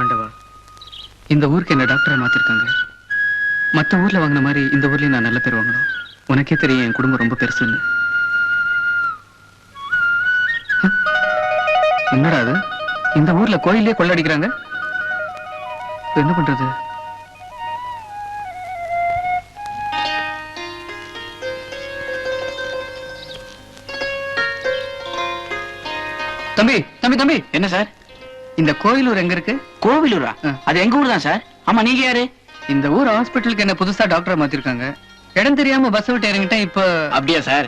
ஆண்டவா இந்த ஊருக்கு என்ன டாக்டரை மாத்திருக்காங்க. மத்த ஊர்ல வாங்கின மாதிரி இந்த ஊர்லயும் நான் நல்ல பேர் வாங்கணும். உனக்கே தெரியும் என் குடும்பம் ரொம்ப பெருசுன்னு. என்னடா அது இந்த ஊர்ல கோயிலே கொள்ளடிக்கிறாங்க என்ன பண்றது? தம்பி தம்பி தம்பி. என்ன சார்? இந்த கோயிலூர் எங்க இருக்கு? கோவிலூரா. அது எங்க ஊர் தான் சார்? ஆமா நீங்க யாரு? இந்த ஊர் ஹாஸ்பிட்டலுக்கு என்ன புதுசா டாக்டர் மாத்திருக்காங்க. இடம் தெரியாம பஸ் விட்டு இறங்கிட்டேன் இப்ப அப்படியா சார்?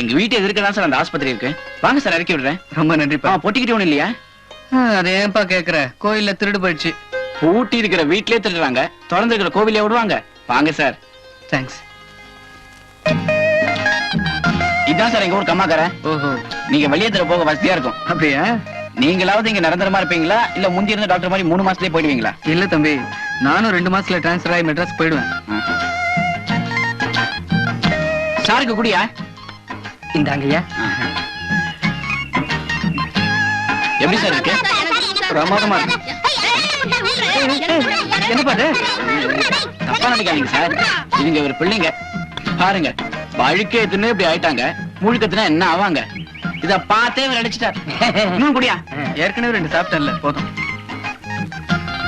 எங்க வீட்டு எதிர்க்க தான் சார் அந்த ஆஸ்பத்திரி இருக்கு? வாங்க சார் இறக்கி விடுறேன். ரொம்ப நன்றிப்பா பொட்டிக்கிட்டு ஒண்ணு இல்லையா? அதை ஏன்பா கேக்குற? கோயில்ல திருடு போயிடுச்சு. பூட்டி இருக்கிற வீட்லயே திருடுறாங்க. திறந்து இருக்கிற கோவிலே விடுவாங்க. வாங்க சார். தேங்க்ஸ் இதான் சார் எங்க ஊர் கம்மாக்காரன். ஓஹோ. நீங்க வெளியே தர போக வசதியா இருக்கும். அப்படியா? நீங்களாவது இங்க நிரந்தரமா இருப்பீங்களா? இல்ல முந்தி இருந்த டாக்டர் மாதிரி மூணு மாசத்துலயே போயிடுவீங்களா? இல்ல தம்பி நானும் ரெண்டு மாசத்துல டிரான்ஸ்ஃபர் ஆகி மெட்ராஸ் போயிடுவேன். சாருக்கு குடியா? இந்தாங்கய்யா எப்படி சார் இருக்கு? பிரமாதமா இருக்கு. என்னப்பா அது தப்பா நினைக்காதீங்க சார். இதுங்க ஒரு பிள்ளைங்க. பாருங்க வழுக்கே இப்படி ஆயிட்டாங்க. முழுக்கத்துனா என்ன ஆவாங்க? இத பார்த்தே இவர் அடிச்சிட்டார். இன்னும் குடியா? ஏற்கனவே ரெண்டு சாப்பிட்டேன்ல போதும்.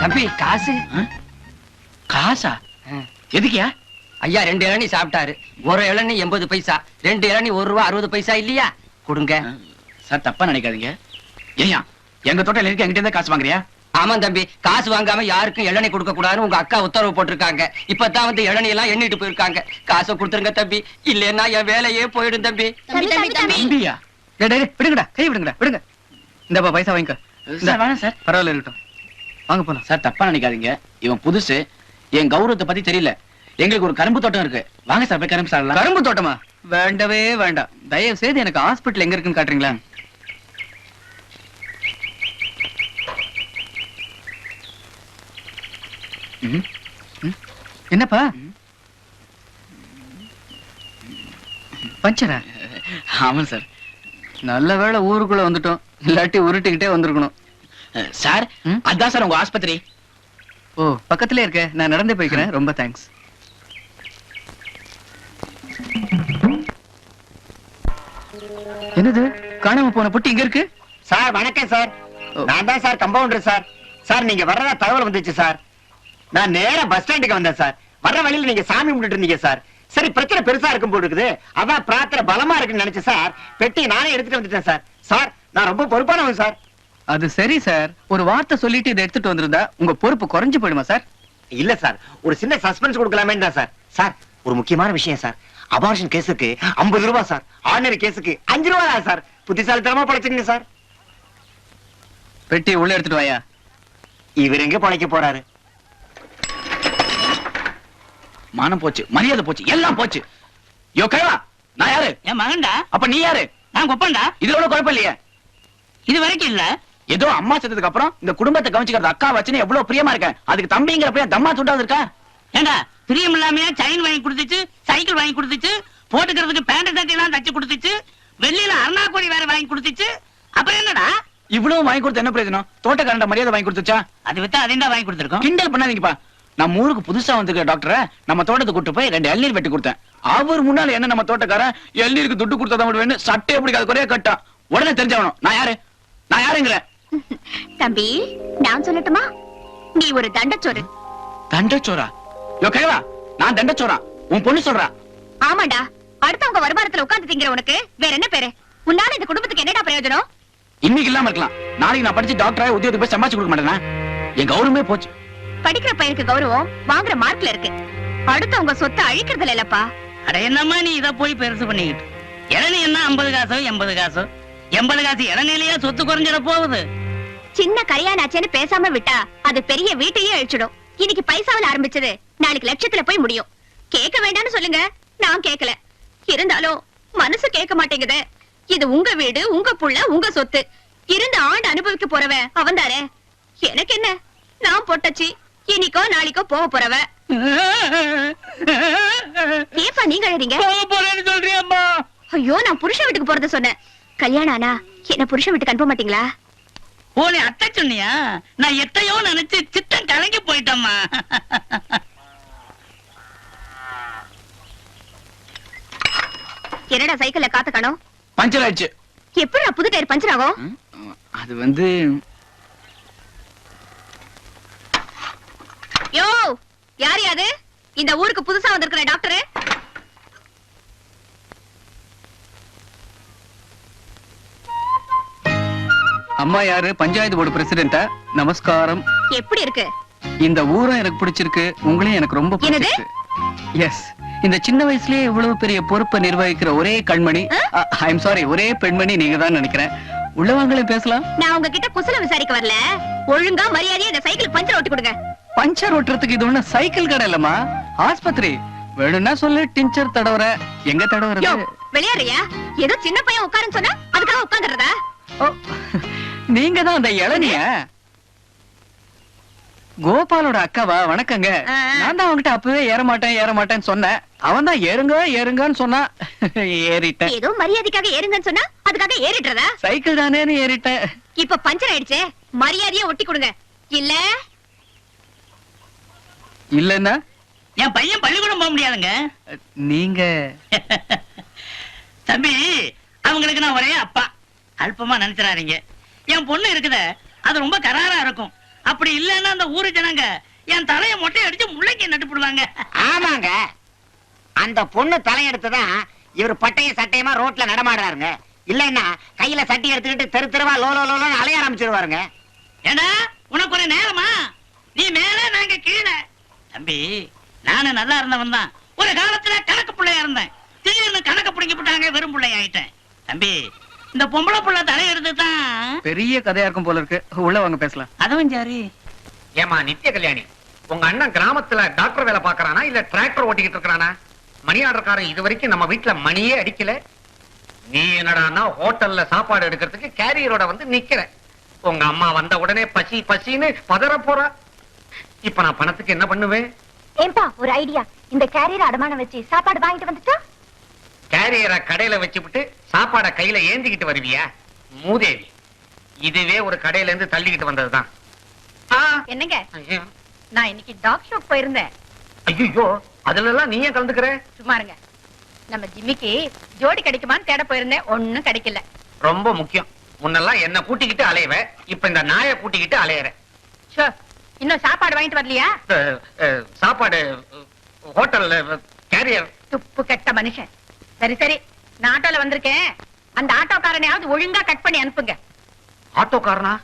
தம்பி காசு? காசா? எதுக்கியா? ஐயா ரெண்டு இளநீ சாப்பிட்டாரு. ஒரு இளநீ எண்பது பைசா ரெண்டு இளநீ ஒரு ரூபா அறுபது பைசா இல்லையா? கொடுங்க. சார் தப்பா நினைக்காதீங்க. ஏய்யா எங்க தோட்டம் இருக்க எங்கிட்ட காசு வாங்குறியா? ஆமா தம்பி காசு வாங்காம யாருக்கும் இளநீ கொடுக்க கூடாதுன்னு உங்க அக்கா உத்தரவு போட்டிருக்காங்க. இப்பதான் வந்து இளநீ எல்லாம் எண்ணிட்டு போயிருக்காங்க. காசை கொடுத்துருங்க தம்பி. இல்லைன்னா என் வேலையே போயிடும் தம்பி. விடுங்கடா கை விடுங்கடா விடுங்க. இந்தப்பா பைசா வாங்கிக்க. வேணாம் சார். பரவாயில்ல இருக்கட்டும். வாங்க போலாம். சார் தப்பா நினைக்காதீங்க. இவன் புதுசு. என் கௌரவத்தை பத்தி தெரியல. எங்களுக்கு ஒரு கரும்பு தோட்டம் இருக்கு. வாங்க சார் போய் கரும்பு சாப்பிடலாம். கரும்பு தோட்டமா? வேண்டவே வேண்டாம். தயவு செய்து எனக்கு ஹாஸ்பிட்டல் எங்க இருக்குன்னு காட்டுறீங்களா. என்னப்பா? பஞ்சரா? ஆமா சார். நல்ல வேளை ஊருக்குள்ள வந்துட்டோம். இல்லாட்டி உருட்டிக்கிட்டே வந்திருக்கணும். சார்? அதான் சார் உங்க ஆஸ்பத்திரி. ஓ பக்கத்திலே இருக்க. நான் நடந்தே போய்க்கிறேன். ரொம்ப தேங்க்ஸ் என்னது? காணாம போன புட்டி இங்க இருக்கு? சார் வணக்கம் சார். நான் தான் சார் கம்பவுண்டர் சார். சார் நீங்க வர்றதா தகவல் வந்துச்சு சார். நான் நேரா பஸ் ஸ்டாண்டுக்கு வந்தேன் சார். வர்ற வழியில நீங்க சாமி கும்பிட்டு இருந்தீங்க சார். சரி பிரச்சனை பெருசா இருக்கும் போல இருக்குது. அதான் பிரார்த்தனை பலமா இருக்குன்னு நினைச்சேன் சார் பெட்டி நானே எடுத்துட்டு வந்துட்டேன் சார். சார் நான் ரொம்ப பொறுப்பானவன் சார். அது சரி சார். ஒரு வார்த்தை சொல்லிட்டு இதை எடுத்துட்டு வந்திருந்தா உங்க பொறுப்பு குறைஞ்சு போயிடுமா சார்? இல்ல சார். ஒரு சின்ன சஸ்பென்ஸ் கொடுக்கலாமே தான் சார். சார் ஒரு முக்கியமான விஷயம் சார். அபார்ஷன் கேஸுக்கு 50 ரூபாய் சார். ஆர்டினரி கேஸுக்கு அஞ்சு ரூபாய் தான் சார். புத்திசாலித்தனமா படைச்சுங்க சார். பெட்டி உள்ள எடுத்துட்டு வாயா. இவர் எங்க பழைக்க போறாரு? மானம் போச்சு மரியாதை போச்சு எல்லாம் போச்சு. யோ கைவா நான் யாரு? என் மகன்டா? அப்ப நீ யாரு? நான் கொப்பன்டா? இதுல ஒண்ணும் குழப்பம் இல்லையே. இது வரைக்கும் இல்ல. ஏதோ அம்மா செத்ததுக்கு அப்புறம் இந்த குடும்பத்தை கவனிச்சுக்கிறது அக்கா வச்சுன்னு எவ்வளவு பிரியமா இருக்கேன். அதுக்கு தம்பிங்கிற பிரியா தம்மா துண்டாவது இருக்கா ஏண்டா பிரியம் இல்லாமையா செயின் வாங்கி கொடுத்துச்சு சைக்கிள் வாங்கி கொடுத்துச்சு போட்டுக்கிறதுக்கு பேண்ட் சட்டை எல்லாம் தச்சு கொடுத்துச்சு வெள்ளியில அருணாக்கோடி வேற வாங்கி கொடுத்துச்சு அப்புறம் என்னடா? இவ்வளவு வாங்கி கொடுத்து என்ன பிரயோஜனம்? தோட்டக்காரண்ட மரியாதை வாங்கி கொடுத்துச்சா? அது வித்தா அதையும் வாங்கி கொடுத்துருக்கோம்? கிண்டல் பண்ணாதீங்கப்பா. நம்ம ஊருக்கு புதுசா வந்திருக்கிற டாக்டரை நம்ம தோட்டத்தை கூட்டு போய் ரெண்டு இளநீர் வெட்டி கொடுத்தேன். அவர் முன்னால என்ன நம்ம தோட்டக்காரன் இளநீருக்கு துட்டு கொடுத்தா வேணும் சட்டை எப்படி குறைய கட்டான். உடனே தெரிஞ்சவனும் நான் யாரு? நான் யாருங்கிறேன் தம்பி நான் சொல்லட்டுமா? நீ ஒரு தண்டச்சோறு. தண்டச்சோரா யோ கைவா நான் தண்டச்சோரா உன் பொண்ணு சொல்றா. ஆமாண்டா. அடுத்தவங்க வருமானத்துல உட்கார்ந்து திங்கிற உனக்கு வேற என்ன பேரு? உன்னால இந்த குடும்பத்துக்கு என்னடா பிரயோஜனம்? இன்னைக்கு இல்லாம இருக்கலாம். நாளைக்கு நான் படிச்சு டாக்டரா உத்தியோகத்துக்கு போய் சமாளிச்சு கொடுக்க மாட்டேனா? என் கௌரவமே போச்சு. படிக்கிற பையனுக்கு கௌரவம் வாங்குற மார்க்ல இருக்கு. அடுத்தவங்க சொத்தை அழிக்கிறதுல இல்லப்பா. அட என்னம்மா நீ இத போய் பெருசு பண்ணிக்கிட்டு? இளநீ என்ன ஐம்பது காசோ எண்பது காசோ? எண்பது காசு இளநிலையா சொத்து குறைஞ்சிட போகுது. சின்ன கல்யாணாச்சேன்னு பேசாம விட்டா அது பெரிய வீட்டையே அழிச்சிடும். இன்னைக்கு பைசாவில் ஆரம்பிச்சது நாளைக்கு லட்சத்துல போய் முடியும். கேட்க வேண்டாம்னு சொல்லுங்க. நான் கேட்கல. இருந்தாலும் மனசு கேட்க மாட்டேங்குதே. இது உங்க வீடு உங்க புள்ள உங்க சொத்து. இருந்த ஆண்டு அனுபவிக்க போறவன் அவன் தானே எனக்கு என்ன? நான் பொட்டச்சி. இன்னைக்கோ நாளைக்கோ போக போறவ. ஏப்பா நீங்க அழறீங்க? ஐயோ நான் புருஷன் வீட்டுக்கு போறத சொன்னேன். கல்யாணம் ஆனா என்ன புருஷன் வீட்டுக்கு அனுப்ப மாட்டீங்களா? ஓ நீ அத்தை சொன்னியா? நான் எத்தையோ நினைச்சு சித்தம் கலங்கி போயிட்டம்மா. என்னடா சைக்கிள்ல காத்து காணோம்? பஞ்சர் ஆயிடுச்சு. எப்படி புது டயர் பஞ்சர் ஆகும்? அது வந்து யோ யார் யாது இந்த ஊருக்கு புதுசா வந்திருக்கிற டாக்டர்? அம்மா யாரு? பஞ்சாயத்து போர்டு பிரசிடென்டா நமஸ்காரம். எப்படி இருக்கு? இந்த ஊரும் எனக்கு பிடிச்சிருக்கு உங்களையும் எனக்கு ரொம்ப? பிடிச்சிருக்கு. எஸ் இந்த சின்ன வயசுலயே இவ்வளவு பெரிய பொறுப்பை நிர்வகிக்கிற ஒரே கண்மணி ஐ எம் சாரி ஒரே பெண்மணி நீங்க தான் நினைக்கிறேன். உள்ளவங்களே பேசலாம். நான் உங்ககிட்ட குசல விசாரிக்க வரல. ஒழுங்கா மரியாதையா இந்த சைக்கிள் பஞ்சர் ஓட்டி கொடுங்க. பஞ்சர் ஓட்டுறதுக்கு இது ஒண்ணு சைக்கிள் கடை இல்லம்மா. ஆஸ்பத்திரி. வேணும்னா சொல்லு டிஞ்சர் தடவற. எங்க தடவறது? விளையாடுறியா? ஏதோ சின்ன பையன் உட்காருன்னு சொன்னா அதுக்காக உட்காந்துறதா ஓ, நீங்க தான் அந்த இளநிய. கோபாலோட அக்காவா? வணக்கங்க. நான் தான் அவன்கிட்ட அப்பவே ஏற மாட்டேன் ஏற மாட்டேன்னு சொன்னேன். அவன் தான் ஏறுங்க ஏறுங்கன்னு சொன்னா ஏறிட்டேன். ஏதோ மரியாதைக்காக ஏறுங்கன்னு சொன்னா அதுக்காக ஏறிடுறதா சைக்கிள் தானேன்னு ஏறிட்டேன். இப்ப பஞ்சர் ஆயிடுச்சே மரியாதையா ஒட்டி கொடுங்க. இல்ல? இல்லன்னா? என் பையன் பள்ளிக்கூடம் போக முடியாதுங்க. நீங்க? தம்பி அவங்களுக்கு நான் ஒரே அப்பா. அல்பமா நினைச்சிடாதீங்க. என் பொண்ணு இருக்குதே அது ரொம்ப கராரா இருக்கும். அப்படி இல்லைன்னா அந்த ஊரு ஜனங்க என் தலைய மொட்டை அடிச்சு முள்ளைக்கு நட்டுப்பிடுவாங்க. ஆமாங்க. அந்த பொண்ணு தலையெடுத்துதான் இவர் பட்டையும் சட்டையுமா ரோட்ல நடமாடுறாருங்க. இல்லன்னா கையில சட்டி எடுத்துக்கிட்டு தெரு தெருவா லோலோ லோலோன்னு அலைய ஆரம்பிச்சிருவாருங்க. ஏடா உனக்கு ஒரு நேரமா? நீ மேல நாங்க கீழே. தம்பி நானும் நல்லா இருந்தவன் தான். ஒரு காலத்துல கணக்கு பிள்ளையா இருந்தேன். திடீர்னு கணக்கு பிடிங்கி போட்டாங்க வெறும் பிள்ளை ஆயிட்டேன் தம்பி இந்த பொம்பளை புள்ள தலையெடுத்து தான் பெரிய கதையா இருக்கும் போல இருக்கு. உள்ள வாங்க பேசலாம். அதுவும் சரி ஏமா நித்ய கல்யாணி உங்க அண்ணன் கிராமத்துல டாக்டர் வேலை பாக்குறானா இல்ல டிராக்டர் ஓட்டிக்கிட்டு இருக்கானா மணி ஆர்டர்காரன் இது வரைக்கும் நம்ம வீட்டுல மணியே அடிக்கல. நீ என்னடான்னா ஹோட்டல்ல சாப்பாடு எடுக்கிறதுக்கு கேரியரோட வந்து நிக்கிற. உங்க அம்மா வந்த உடனே பசி பசின்னு பதற போறா. இப்ப நான் பணத்துக்கு என்ன பண்ணுவேன்? ஏன்பா ஒரு ஐடியா இந்த கேரியர் அடமானம் வச்சு சாப்பாடு வாங்கிட்டு வந்துட்டா? கேரியரை கடையில வச்சுவிட்டு சாப்பாடை கையில ஏந்திக்கிட்டு வருவியா? மூதேவி இதுவே ஒரு கடையில இருந்து தள்ளிக்கிட்டு வந்ததுதான். என்னங்க. நான் இன்னைக்கு டாக் ஷோக் போயிருந்தேன். ஐயோ அதுல எல்லாம் நீ ஏன் கலந்துக்கிற? சும்மா இருங்க. நம்ம ஜிம்மிக்கு ஜோடி கிடைக்குமான்னு தேட போயிருந்தேன். ஒண்ணும் கிடைக்கல. ரொம்ப முக்கியம். முன்னெல்லாம் என்ன கூட்டிக்கிட்டு அலையவ இப்ப இந்த நாயை கூட்டிக்கிட்டு அலையற. இன்னும் சாப்பாடு வாங்கிட்டு வரலையா? சாப்பாடு ஹோட்டல்ல கேரியர் துப்பு கெட்ட மனுஷன். சரி சரி. நான் ஆட்டோல வந்திருக்கேன். அந்த ஆட்டோக்காரனையாவது ஒழுங்கா கட் பண்ணி அனுப்புங்க. ஆட்டோக்காரனா?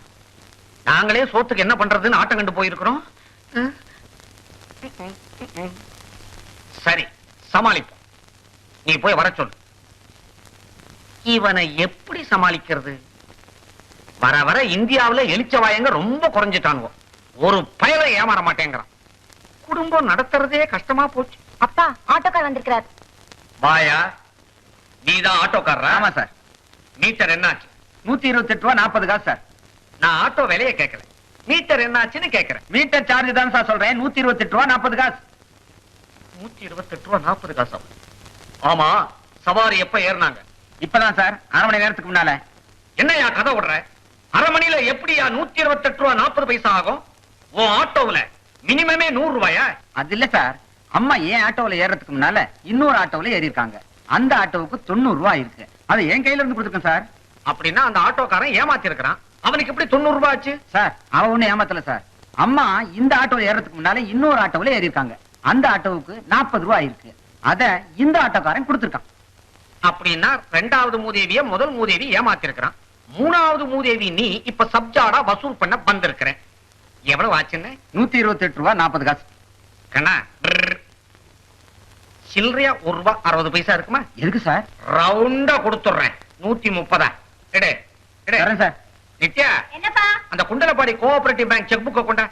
நாங்களே சோத்துக்கு என்ன பண்றதுன்னு ஆட்டம் கண்டு போயிருக்கிறோம். சரி சமாளிப்போம். நீ போய் வர சொல்லு. இவனை எப்படி சமாளிக்கிறது? வர வர இந்தியாவுல எலிச்சவாயங்க ரொம்ப குறைஞ்சிட்டானுவோ. ஒரு பயலை ஏமாற மாட்டேங்கிறான். குடும்பம் நடத்துறதே கஷ்டமா போச்சு. அப்பா ஆட்டோக்கார் வந்திருக்கிறார். வாயா. நீதான் ஆட்டோக்காரரா? ஆமா சார். மீட்டர் என்னாச்சு? நூத்தி இருபத்தி எட்டு ரூபா நாற்பது காசு சார். நான் ஆட்டோ விலைய கேட்கல மீட்டர் என்னாச்சுன்னு கேட்கிறேன். மீட்டர் சார்ஜ் தான் சார் சொல்றேன். நூத்தி இருபத்தி எட்டு ரூபா நாற்பது காசு. நூத்தி இருபத்தெட்டு ரூபா நாற்பது காசா? ஆமா சவாரி எப்ப ஏறினாங்க? இப்பதான் சார். அரை மணி நேரத்துக்கு முன்னால. என்னையா கதை விடுற? அரை மணில எப்படியா நூத்தி இருபத்தெட்டு ரூபா நாற்பது பைசா ஆகும்? உன் ஆட்டோவுல மினிமமே நூறு ரூபாயா? அது இல்ல சார். அம்மா ஏன் ஆட்டோல ஏறதுக்கு முன்னால இன்னொரு ஆட்டோல ஏறி இருக்காங்க அந்த ஆட்டோவுக்கு தொண்ணூறு ரூபாய் இருக்கு. அதை என் கையில இருந்து கொடுத்துருக்கேன் சார். அப்படின்னா அந்த ஆட்டோக்காரன் ஏமாத்தி இருக்கிறான் அவனுக்கு எப்படி தொண்ணூறு ரூபாய் ஆச்சு? சார் அவ ஒண்ணு ஏமாத்தல சார். அம்மா இந்த ஆட்டோல ஏறதுக்கு முன்னால இன்னொரு ஆட்டோல ஏறி இருக்காங்க அந்த ஆட்டோவுக்கு நாற்பது ரூபாய் இருக்கு. அத இந்த ஆட்டோக்காரன் கொடுத்துருக்கான். அப்படின்னா ரெண்டாவது மூதேவிய முதல் மூதேவி ஏமாத்தி இருக்கிறான் மூணாவது மூதேவி நீ இப்ப சப்ஜாடா வசூல் பண்ண வந்திருக்கிற எவ்வளவு ஆச்சுன்னு? நூத்தி இருபத்தி எட்டு ரூபா நாற்பது காசு. கண்ணா. சில்லறையா ஒரு ரூபா அறுபது பைசா இருக்குமா? எதுக்கு சார்? ரவுண்டா கொடுத்துடுறேன். நூத்தி முப்பதா. எடு சார். நித்யா என்னப்பா? அந்த குண்டலப்பாடி கோஆபரேட்டிவ் பேங்க் செக் புக்கை கொண்டா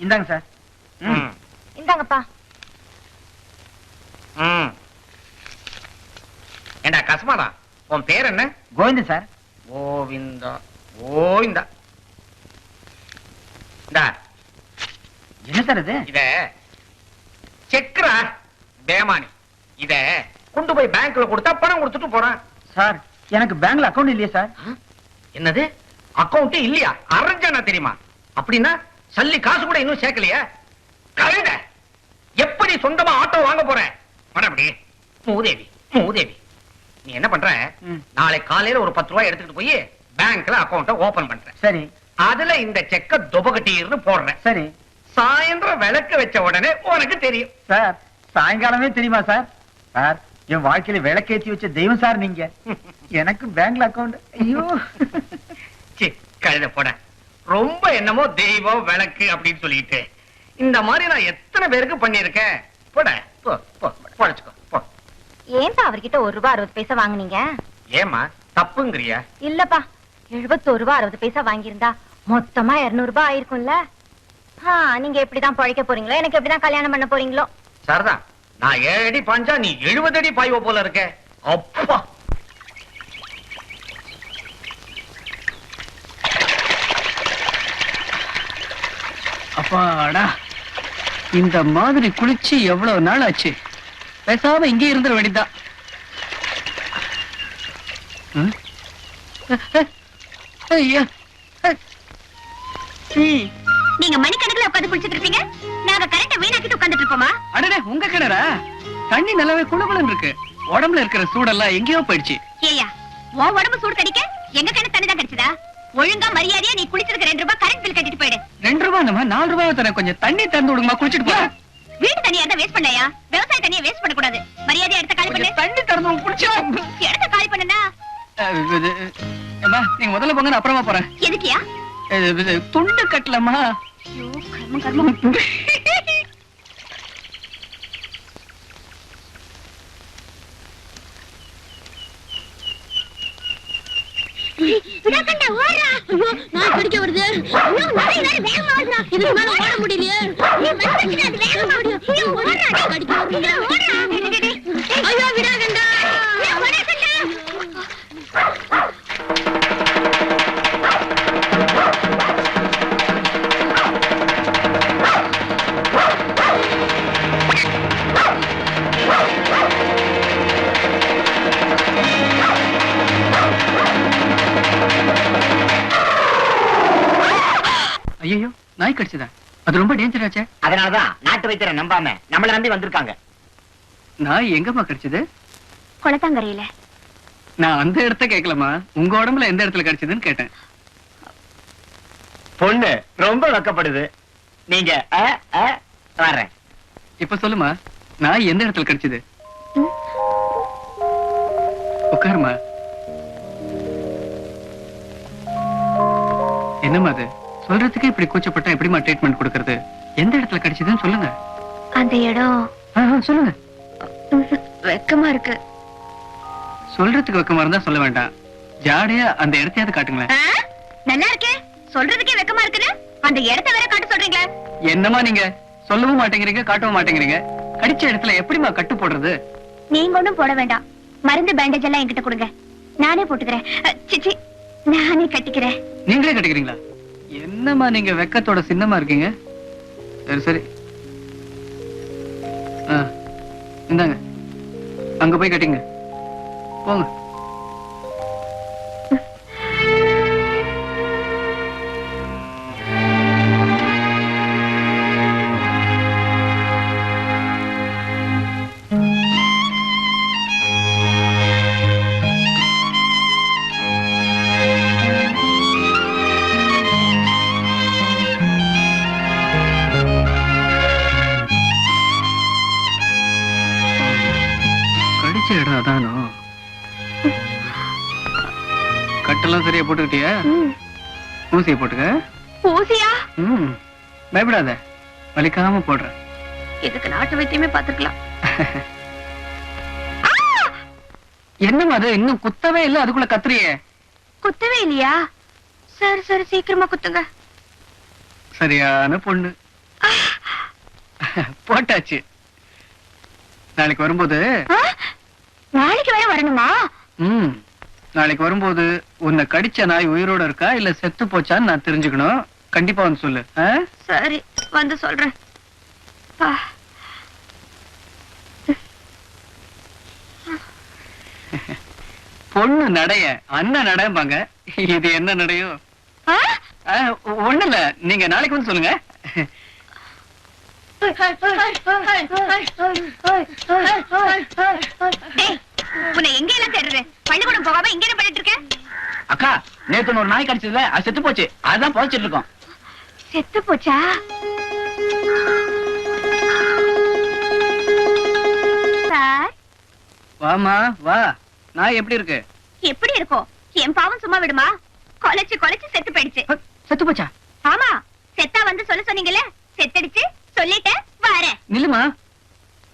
இந்தாங்க சார். ம். இந்தாங்கப்பா. ம். ஏண்டா கஸ்மாடா உன் பேர் என்ன? கோவிந்தன் சார். கோவிந்தா. கோவிந்தா. இந்தா. என்ன சார் இது? இத செக்ரா பேமானி. இத கொண்டு போய் பேங்க்ல கொடுத்தா பணம் கொடுத்துட்டு போறான். சார் எனக்கு பேங்க்ல அக்கவுண்ட் இல்லையே சார். என்னது? அக்கவுண்ட் இல்லையா? அரஞ்சனா தெரியுமா? அப்படின்னா சல்லி காசு கூட இன்னும் சேர்க்கலையா? கழுத! எப்படி சொந்தமா ஆட்டோ வாங்க போற? மறுபடி மூதேவி மூதேவி நீ என்ன பண்ற? நாளை காலையில ஒரு பத்து ரூபாய் எடுத்துட்டு போய் பேங்க்ல அக்கவுண்ட ஓபன் பண்ற. சரி. அதுல இந்த செக்க துபகட்டின்னு போடுறேன் சரி. சாயந்தரம் விளக்கு வச்ச உடனே உனக்கு தெரியும். சார். சாயங்காலமே தெரியுமா சார்? சார் என் வாழ்க்கையில விளக்கேத்தி வச்ச தெய்வம் சார் நீங்க. எனக்கு பேங்க்ல அக்கவுண்ட் ஐயோ. சி, கழுத போட. ரொம்ப என்னமோ தெய்வம் விளக்கு அப்படின்னு சொல்லிட்டு. இந்த மாதிரி நான் எத்தனை பேருக்கு பண்ணிருக்கேன் போட போ போ பொழைச்சுக்கோ போ. ஏன்பா அவர்கிட்ட ஒரு ரூபா அறுபது பைசா வாங்குனீங்க? ஏமா தப்புங்கிறியா? இல்லப்பா எழுபத்தோரு ரூபா அறுபது பைசா வாங்கியிருந்தா மொத்தமா இருநூறு ரூபாய் ஆயிருக்கும்ல? நீங்க எப்படிதான் பழைக்க போறீங்களோ? எனக்கு எப்படிதான் கல்யாணம் பண்ண போறீங்களோ? சரதா நான் ஏழு அடி பாஞ்சா நீ எழுபது அடி பாய்வ போல இருக்க. அப்பா. அப்பாடா இந்த மாதிரி குளிச்சு எவ்வளவு நாள் ஆச்சு? பேசாம இங்கே இருந்துட வேண்டியதுதான். ம்? ஐயா. நீங்க மணிக்கணக்குல உட்கார்ந்து குளிச்சிட்டு இருப்பீங்க நாங்க கரண்ட வீணாக்கிட்டு உட்கார்ந்துட்டு இருப்போமா? அடடே உங்க கிணறா? தண்ணி நல்லாவே குளுகுளுன்னு இருக்கு. உடம்புல இருக்கிற சூடெல்லாம் எங்கேயோ போயிடுச்சு. ஏயா உன் உடம்பு சூடு கடிக்க எங்க கிணறு தண்ணி தான் கிடைச்சதா? ஒழுங்கா மரியாதையா நீ குளிச்சதுக்கு ரெண்டு ரூபாய் கரண்ட் பில் கட்டிட்டு போயிடு. ரெண்டு ரூபாய் நம்ம நாலு ரூபாய் தரேன். கொஞ்சம் தண்ணி திறந்து விடுங்கம்மா குளிச்சிட்டு போறேன் வீட்டு தண்ணியா இருந்தா வேஸ்ட் பண்ணலையா? விவசாய தண்ணியை வேஸ்ட் பண்ண கூடாது மரியாதையா எடுத்த காலி பண்ணு. தண்ணி திறந்து குளிச்சா எடுத்த காலி பண்ணுனா? நீங்க முதல்ல போங்க நான் அப்புறமா போறேன். எதுக்கியா துண்டு கட்டலம்மா. ஐயோ கர்மம் கர்மம். நான் கடிக்க வருது. இதுக்கு மேல ஓட முடியலையே. நீ அது வேகமா முடியும் ஐயோ ஓடுறா. கடிக்க ஐயோ நாய் கடிச்சதா? அது ரொம்ப டேஞ்சர் ஆச்சே. அதனாலதான் நாட்டு வைத்தியரை நம்பாம நம்மள நம்பி வந்திருக்காங்க. நாய் எங்கம்மா கடிச்சது? குளத்தாங்கரையில. நான் அந்த இடத்த கேட்கலம்மா. உங்க உடம்புல எந்த இடத்துல கடிச்சதுன்னு கேட்டேன். பொண்ணு ரொம்ப வெக்கப்படுது. நீங்க வர்றேன். இப்ப சொல்லுமா நாய் எந்த இடத்துல கடிச்சது? உட்காருமா என்னம்மா அது? சொல்றதுக்கு இப்படி கூச்சப்பட்டா எப்படிமா ட்ரீட்மெண்ட் கொடுக்கறது? எந்த இடத்துல கடிச்சதுன்னு சொல்லுங்க. அந்த இடம். சொல்லுங்க. வெக்கமா இருக்கு. சொல்றதுக்கு வெக்கமா இருந்தா சொல்ல வேண்டாம். ஜாடையா அந்த இடத்தையாவது காட்டுங்களேன்? நல்லா இருக்கே. சொல்றதுக்கே வெக்கமா இருக்குன்னு? அந்த இடத்த வேற காட்ட சொல்றீங்களா. என்னம்மா நீங்க? சொல்லவும் மாட்டேங்கிறீங்க காட்டவும் மாட்டேங்கிறீங்க. கடிச்ச இடத்துல எப்படிம்மா கட்டு போடுறது? நீங்க ஒண்ணும் போட வேண்டாம். மருந்து பேண்டேஜ் எல்லாம் என்கிட்ட கொடுங்க. நானே போட்டுக்கிறேன். நானே கட்டிக்கிறேன். நீங்களே கட்டிக்கிறீங்களா? என்னம்மா நீங்க வெக்கத்தோட சின்னமா இருக்கீங்க? சரி சரி. ஆ, இந்தாங்க. அங்க போய் கட்டிங்க. போங்க. ஊசியை போட்டுக்க. ஊசியா ம் பயப்படாத. வலிக்காம போடுறேன் இதுக்கு நாட்டு வைத்தியமே பாத்துருக்கலாம் என்னம்மா அது? இன்னும் குத்தவே இல்ல அதுக்குள்ள கத்துறியே. குத்தவே இல்லையா? சரி சரி சீக்கிரமா குத்துங்க. சரியான பொண்ணு. போட்டாச்சு. நாளைக்கு வரும்போது? நாளைக்கு வேற வரணுமா? ம். நாளைக்கு வரும்போது உன்னை கடிச்ச நாய் உயிரோட இருக்கா இல்ல செத்து போச்சான்னு நான் தெரிஞ்சுக்கணும் கண்டிப்பா வந்து சொல்லு? சரி வந்து சொல்றேன். பொண்ணு நடைய அண்ணன் நடம்பாங்க இது என்ன நடையோ? ஒண்ணு இல்ல நீங்க நாளைக்கு வந்து சொல்லுங்க டேய், உன்னை எங்க எல்லாம் தேடுறது? பள்ளிக்கூடம் போகாம இங்க என்ன பண்ணிட்டு இருக்க? அக்கா நேத்து ஒரு நாய் கடிச்சதுல அது செத்து போச்சு. அதுதான் புதைச்சிட்டு இருக்கோம். செத்து போச்சா? சார்? வாமா வா. நாய் எப்படி இருக்கு? எப்படி இருக்கும்? என் பாவம் சும்மா விடுமா? கொலைச்சு கொலைச்சு செத்து போயிடுச்சு. செத்து போச்சா? ஆமா செத்தா வந்து சொல்ல சொன்னீங்கல்ல? செத்தடிச்சு சொல்லிட்டேன் வரேன். நில்லுமா.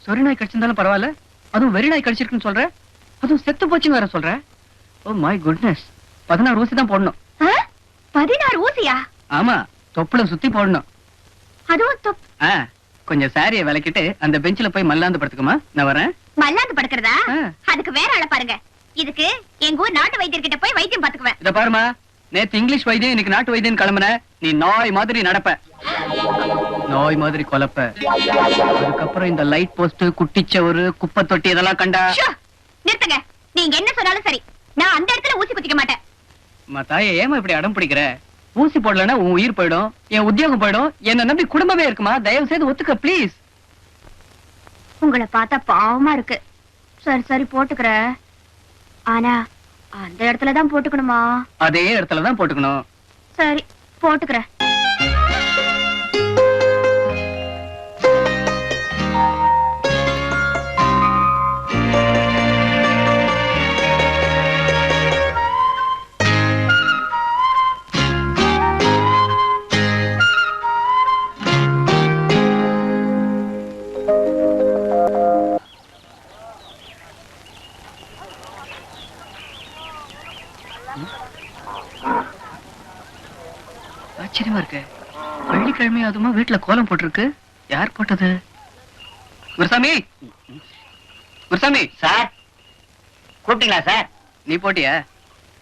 சொறி நாய் கடிச்சிருந்தாலும் பரவாயில்ல. அதுவும் வெறி நாய் கடிச்சிருக்குன்னு சொல்ற? அதுவும் செத்து போச்சுன்னு வேற சொல்ற? ஓ மை குட்னஸ் பதினாறு ஊசி தான் போடணும்? பதினாறு ஊசியா? ஆமா தொப்புள சுத்தி போடணும். அதுவும் கொஞ்சம் சாரிய விளக்கிட்டு அந்த பெஞ்சில போய் மல்லாந்து படுத்துக்குமா. நான் வரேன். மல்லாந்து படுக்கிறதா. அதுக்கு வேற ஆள பாருங்க. இதுக்கு எங்க ஊர் நாட்டு வைத்தியர்கிட்ட போய் வைத்தியம் பாத்துக்குவேன் இத பாருமா நேத்து இங்கிலீஷ் வைத்தியம் இன்னைக்கு நாட்டு வைத்தியம் கிளம்புன. நீ நாய் மாதிரி நடப்ப. நாய் மாதிரி கொலப்ப. அதுக்கப்புறம் இந்த லைட் போஸ்ட் குட்டிச்சவரு குப்பை தொட்டி இதெல்லாம் கண்டா. நிறுத்துங்க. நீங்க என்ன சொன்னாலும் சரி. நான் அந்த இடத்துல ஊசி குத்திக்க மாட்டேன். அம்மா தாயே ஏமா இப்படி அடம் பிடிக்கிற? ஊசி போடலன்னா உன் உயிர் போயிடும் என் உத்தியோகம் போயிடும். என்ன நம்பி குடும்பமே இருக்குமா? தயவு செய்து ஒத்துக்க ப்ளீஸ் உங்களை பார்த்தா பாவமா இருக்கு. சரி சரி போட்டுக்கிறேன் ஆனா அந்த இடத்துல தான் போட்டுக்கணுமா? அதே இடத்துல தான் போட்டுக்கணும். சரி போட்டுக்கிறேன் ஆச்சரியமா இருக்கு. வெள்ளிக்கிழமை அதுமா வீட்டுல கோலம் போட்டிருக்கு. யார் போட்டது? குருசாமி! குருசாமி! சார்! கூப்பிட்டீங்களா சார்? நீ போட்டியா?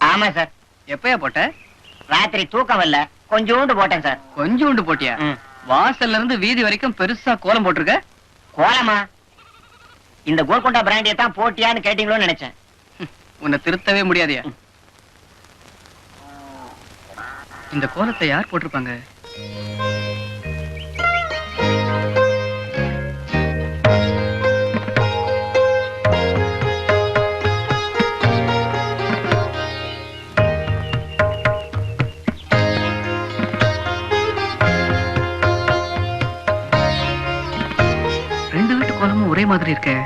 ஆமா சார். எப்பயா போட்ட? ராத்திரி தூக்கம் வரல. கொஞ்சோண்டு போட்டேன் சார். கொஞ்சோண்டு போட்டியா. வாசல்ல இருந்து வீதி வரைக்கும் பெருசா கோலம் போட்டிருக்க? கோலமா? இந்த கோல்கொண்டா பிராண்டியை தான் போட்டியான்னு கேட்டீங்களோன்னு நினைச்சேன். உன்னை திருத்தவே முடியாதியா இந்த கோலத்தை யார் போட்டிருப்பாங்க? ரெண்டு வீட்டு கோலமும் ஒரே மாதிரி இருக்கேன்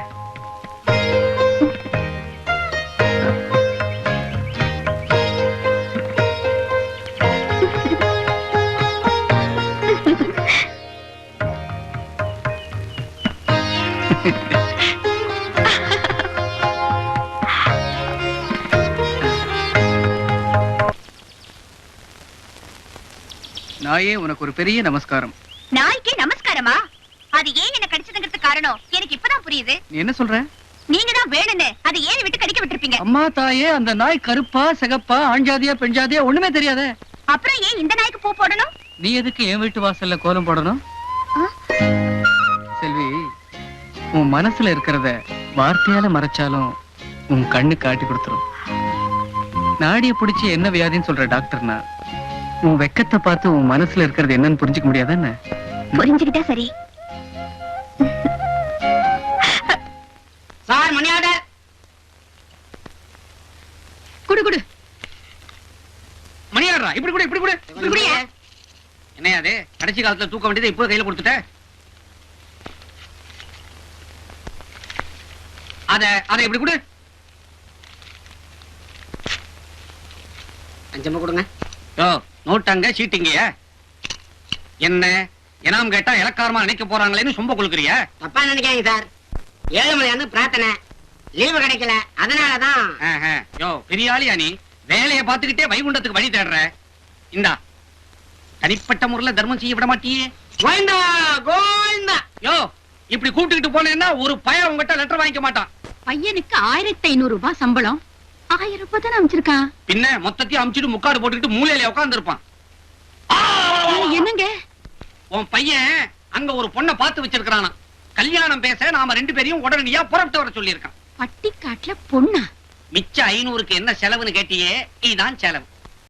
நாயே உனக்கு ஒரு பெரிய நமஸ்காரம். நாய்க்கு நமஸ்காரமா? அது ஏன் என்ன கடிச்சதுங்கிறது காரணம்? எனக்கு இப்பதான் புரியுது. நீ என்ன சொல்ற? நீங்க தான் வேணும்னு. அதை ஏன் விட்டு கடிக்க விட்டுருப்பீங்க. அம்மா தாயே அந்த நாய் கருப்பா சிகப்பா ஆண்ஜாதியா பெண்ஜாதியா ஒண்ணுமே தெரியாதே. அப்புறம் ஏன் இந்த நாய்க்கு பூ போடணும்? நீ எதுக்கு என் வீட்டு வாசல்ல கோலம் போடணும்? செல்வி உன் மனசுல இருக்கிறத வார்த்தையால மறைச்சாலும் உன் கண்ணு காட்டி கொடுத்துரும். நாடிய பிடிச்சி என்ன வியாதின்னு சொல்ற டாக்டர்னா உன் வெக்கத்தை பார்த்து உன் மனசுல இருக்கிறது என்னன்னு புரிஞ்சுக்க முடியாதா என்ன? புரிஞ்சுக்கிட்டா சரி. சார் மணி ஆர்டர் குடு குடு. மணியாடுறா இப்படி கூட இப்படி கூட. இப்படி கூட? என்னையா அது? கடைசி காலத்துல தூக்க வேண்டியதை இப்போ கையில கொடுத்துட்ட? அத அத இப்படி கொடு. அஞ்சமா கொடுங்க. யோ நோட்டாங்க சீட்டிங்கயா என்ன? எனாம் கேட்டா இலக்காரமா நினைக்க போறாங்களேன்னு சொம்ப கொடுக்குறியா தப்பா நினைக்காதீங்க சார். ஏழுமலையான்னு பிரார்த்தனை. லீவு கிடைக்கல. அதனாலதான். ஆஹா. யோ பெரிய ஆளியா நீ? வேலையை பார்த்துக்கிட்டே வைகுண்டத்துக்கு வழி தேடுற. இந்தா. தனிப்பட்ட முறையில தர்மம் செய்ய விட மாட்டியே. கோவிந்தா கோவிந்தா. யோ இப்படி கூப்பிட்டுக்கிட்டு போனேன்னா ஒரு பையன் உங்ககிட்ட லெட்டர் வாங்கிக்க மாட்டான். பையனுக்கு ஆயிரத்தி ஐநூறு ரூபாய் சம்பளம். ஆயிரம் ரூபாய் தானே அமைச்சிருக்கான்? பின்ன மொத்தத்தையும் அமுச்சிட்டு முக்காடு போட்டுக்கிட்டு மூலையில உட்கார்ந்து இருப்பான் என்னங்க? உன் பையன் அங்க ஒரு பொண்ணை பார்த்து வச்சிருக்கானா கல்யாணம் பேச நாம ரெண்டு பேரையும் உடனடியா புறப்பட்டு வர சொல்லியிருக்கான். பட்டிக்காட்டுல பொண்ணா? மிச்ச ஐநூறுக்கு என்ன செலவுன்னு கேட்டியே இதுதான் செலவு.